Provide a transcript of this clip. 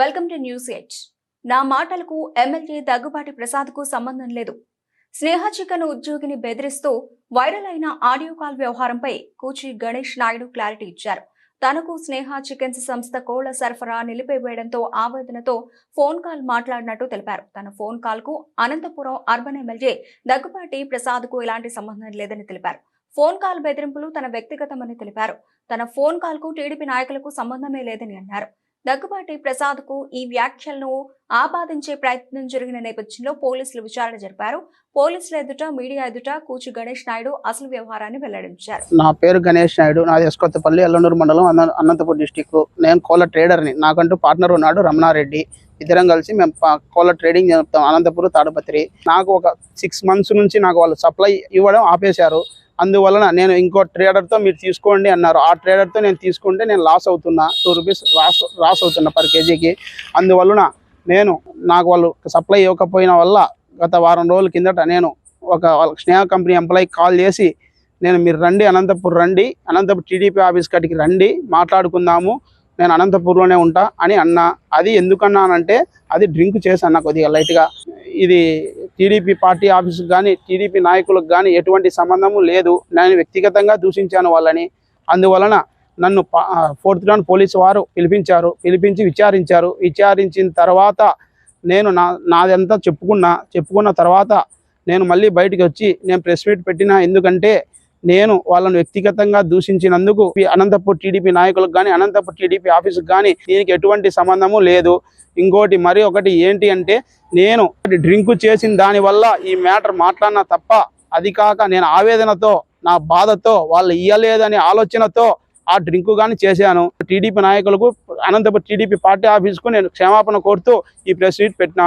Welcome to news eight. నా మాటలకు MLA Daggubati ప్రసాద్కు సంబంధం లేదు. స్నేహ చికెన్ ఉద్యోగిని బెదిరిస్తూ వైరల్ అయిన ఆడియో కాల్ వ్యవహారంపై కూచి గణేష్ నాయుడు క్లారిటీ ఇచ్చారు. తనకు స్నేహ చికెన్స్ సంస్థ కోళ్ళ సరఫరా నిలిపివేయడంతో ఆవేదనతో ఫోన్ కాల్ మాట్లాడినట్టు తెలిపారు. తన ఫోన్ కాల్కు అనంతపురం అర్బన్ ఎమ్మెల్యే దగ్గుబాటి ప్రసాద్కు ఎలాంటి సంబంధం లేదని తెలిపారు. ఫోన్ కాల్ బెదిరింపులు తన వ్యక్తిగతమని తెలిపారు. తన ఫోన్ కాల్కు టీడీపీ నాయకులకు సంబంధమే లేదని అన్నారు. దగ్గుబాటి ప్రసాద్కు ఈ వ్యాఖ్యలను ఆపాదించే ప్రయత్నం జరిగిన నేపథ్యంలో పోలీసులు విచారణ జరిపారు. పోలీసుల ఎదుట మీడియా ఎదుట కూచి గణేష్ నాయుడు అసలు వ్యవహారాన్ని వెల్లడించారు. నా పేరు గణేష్ నాయుడు. నాది ఎస్కొత్తపల్లి ఎల్లనూరు మండలం అనంతపూర్ డిస్టిక్. నేను కోళ్ళ ట్రేడర్ని. నాకంటూ పార్ట్నర్ ఉన్నాడు రమణారెడ్డి. ఇద్దరం కలిసి మేము ప- కోళ్ళ ట్రేడింగ్ చెప్తాం అనంతపురం తాడపత్రి. నాకు ఒక సిక్స్ మంత్స్ నుంచి నాకు వాళ్ళు సప్లై ఇవ్వడం ఆపేశారు. అందువలన నేను ఇంకో ట్రేడర్తో మీరు తీసుకోండి అన్నారు. ఆ ట్రేడర్తో నేను తీసుకుంటే నేను లాస్ అవుతున్నా. టూ రూపీస్ లాస్ లాస్ అవుతున్నా పర్ కేజీకి అందువలన నేను నాకు వాళ్ళు సప్లై ఇవ్వకపోయిన వల్ల గత వారం రోజుల కిందట నేను ఒక వాళ్ళ స్నేహ కంపెనీ ఎంప్లాయీ కాల్ చేసి నేను మీరు రండి అనంతపూర్ రండి అనంతపూర్ టీడీపీ ఆఫీస్ కాడికి రండి మాట్లాడుకుందాము నేను అనంతపూర్లోనే ఉంటా అని అన్నా. అది ఎందుకన్నానంటే అది డ్రింక్ చేశాను కొద్దిగా లైట్గా. ఇది టీడీపీ పార్టీ ఆఫీసుకు కానీ టీడీపీ నాయకులకు కానీ ఎటువంటి సంబంధము లేదు. నేను వ్యక్తిగతంగా దూషించాను వాళ్ళని. అందువలన నన్ను పా- ఫోర్త్ గ్రౌండ్ పోలీసు వారు పిలిపించారు పిలిపించి విచారించారు. విచారించిన తర్వాత నేను నా నాదంతా చెప్పుకున్నా చెప్పుకున్న తర్వాత నేను మళ్ళీ బయటికి వచ్చి నేను ప్రెస్ మీట్ పెట్టినా. ఎందుకంటే నేను వాళ్ళను వ్యక్తిగతంగా దూషించినందుకు అనంతపూర్ టీడీపీ నాయకులకు కానీ అనంతపూర్ టీడీపీ ఆఫీసుకు కానీ దీనికి ఎటువంటి సంబంధము లేదు. ఇంకోటి మరి ఒకటి ఏంటి అంటే నేను డ్రింక్ చేసిన దానివల్ల ఈ మ్యాటర్ మాట్లాడినా తప్ప అది కాక నేను ఆవేదనతో నా బాధతో వాళ్ళు ఇయ్యలేదనే ఆలోచనతో ఆ డ్రింక్ కానీ చేశాను. టీడీపీ నాయకులకు అనంతపురం టీడీపీ పార్టీ ఆఫీస్కు నేను క్షమాపణ కోరుతూ ఈ ప్రెస్ మీట్ పెట్టినా